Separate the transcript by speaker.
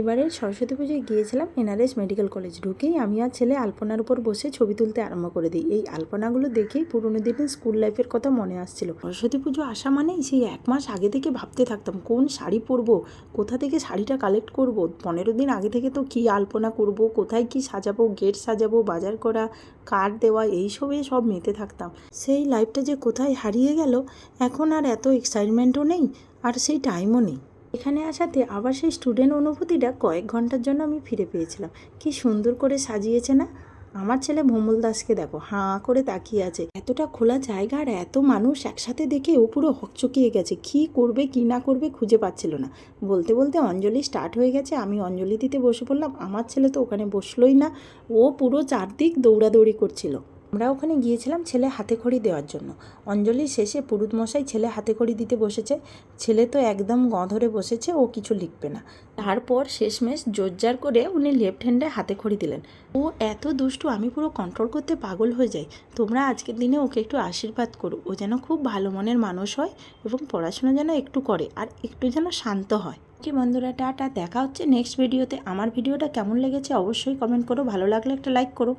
Speaker 1: এবারে সরস্বতী পুজোয় গিয়েছিলাম, এনআরএস মেডিকেল কলেজ ঢুকেই আমি আর ছেলে আলপনার উপর বসে ছবি তুলতে আরম্ভ করে দিই। এই আলপনাগুলো দেখেই পুরনো দিনের স্কুল লাইফের কথা মনে আসছিল। সরস্বতী পুজো আসা মানেই সেই এক মাস আগে থেকে ভাবতে থাকতাম, কোন শাড়ি পরবো, কোথা থেকে শাড়িটা কালেক্ট করব, পনেরো দিন আগে থেকে তো কী আলপনা করব, কোথায় কি সাজাবো, গেট সাজাবো, বাজার করা কার্ড দেওয়া, এইসবে সব মেতে থাকতাম। সেই লাইফটা যে কোথায় হারিয়ে গেল, এখন আর এত এক্সাইটমেন্টও নেই, আর সেই টাইমও নেই। এখানে আসাতে আবার সেই স্টুডেন্ট অনুভূতিটা কয়েক ঘণ্টার জন্য আমি ফিরে পেয়েছিলাম। কি সুন্দর করে সাজিয়েছে না? আমার ছেলে ভোমল দাসকে দেখো, হাঁ করে তাকিয়ে আছে। এতটা খোলা জায়গা আর এত মানুষ একসাথে দেখে ও পুরো হকচকিয়ে গেছে। কি করবে, কি না করবে খুঁজে পাচ্ছিল না। বলতে বলতে অঞ্জলি স্টার্ট হয়ে গেছে, আমি অঞ্জলি দিতে বসে পড়লাম। আমার ছেলে তো ওখানে বসলোই না। ও পুরো চারদিক দৌড়াদৌড়ি করছিল। আমরা ওখানে গিয়েছিলাম ছেলে হাতে খড়ি দেওয়ার জন্য। অঞ্জলির শেষে পুরুত মশাই ছেলে হাতে খড়ি দিতে বসেছে। ছেলে তো একদম গঁ ধরে বসেছে, ও কিছু লিখবে না। তারপর শেষমেশ জোরজার করে উনি লেফট হ্যান্ডে হাতে খড়ি দিলেন। ও এত দুষ্টু, আমি পুরো কন্ট্রোল করতে পাগল হয়ে যাই। তোমরা আজকের দিনে ওকে একটু আশীর্বাদ করো। ও যেন খুব ভালো মনের মানুষ হয় এবং পড়াশোনা যেন একটু করে আর একটু যেন শান্ত হয়। কি বন্ধুরা, টাটা। দেখা হচ্ছে নেক্সট ভিডিওতে আমার ভিডিওটা কেমন লেগেছে অবশ্যই কমেন্ট করো। ভালো লাগলে একটা লাইক করো।